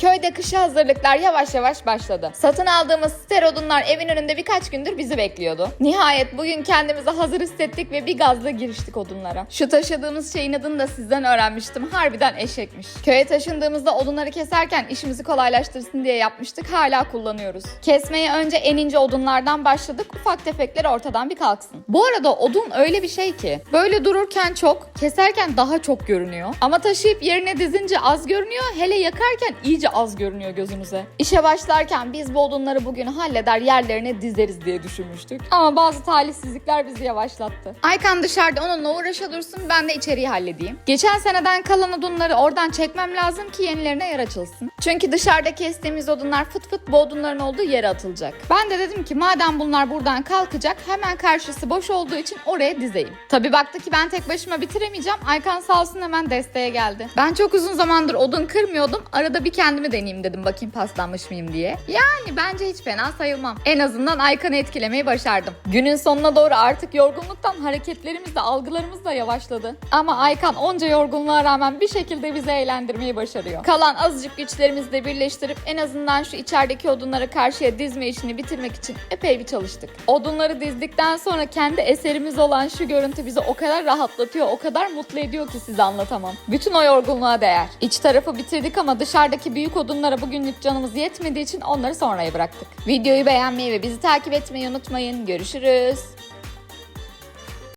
Köyde kışa hazırlıklar yavaş yavaş başladı. Satın aldığımız ster odunlar evin önünde birkaç gündür bizi bekliyordu. Nihayet bugün kendimizi hazır hissettik ve bir gazla giriştik odunlara. Şu taşıdığımız şeyin adını da sizden öğrenmiştim. Harbiden eşekmiş. Köye taşındığımızda odunları keserken işimizi kolaylaştırsın diye yapmıştık. Hala kullanıyoruz. Kesmeye önce en ince odunlardan başladık. Ufak tefekler ortadan bir kalksın. Bu arada odun öyle bir şey ki böyle dururken çok, keserken daha çok görünüyor. Ama taşıyıp yerine dizince az görünüyor. Hele yakarken iyice az görünüyor gözünüze. İşe başlarken biz bu odunları bugün halleder yerlerine dizeriz diye düşünmüştük. Ama bazı talihsizlikler bizi yavaşlattı. Aykan dışarıda onunla uğraşa dursun ben de içeriği halledeyim. Geçen seneden kalan odunları oradan çekmem lazım ki yenilerine yer açılsın. Çünkü dışarıda kestiğimiz odunlar fıt fıt bu odunların olduğu yere atılacak. Ben de dedim ki madem bunlar buradan kalkacak hemen karşısı boş olduğu için oraya dizeyim. Tabi baktı ki ben tek başıma bitiremeyeceğim. Aykan sağ olsun hemen desteğe geldi. Ben çok uzun zamandır odun kırmıyordum. Arada bir kendimi deneyeyim dedim bakayım paslanmış mıyım diye. Yani bence hiç fena sayılmam. En azından Aykan'ı etkilemeyi başardım. Günün sonuna doğru artık yorgunluktan hareketlerimiz de algılarımız da yavaşladı. Ama Aykan onca yorgunluğa rağmen bir şekilde bizi eğlendirmeyi başarıyor. Kalan azıcık güçlerimizi de birleştirip en azından şu içerideki odunları karşıya dizme işini bitirmek için epey bir çalıştık. Odunları dizdikten sonra kendi eserimiz olan şu görüntü bizi o kadar rahatlatıyor, o kadar mutlu ediyor ki size anlatamam. Bütün o yorgunluğa değer. İç tarafı bitirdik ama dışarıdaki büyük odunlara bugünlük canımız yetmediği için onları sonraya bıraktık. Videoyu beğenmeyi ve bizi takip etmeyi unutmayın. Görüşürüz.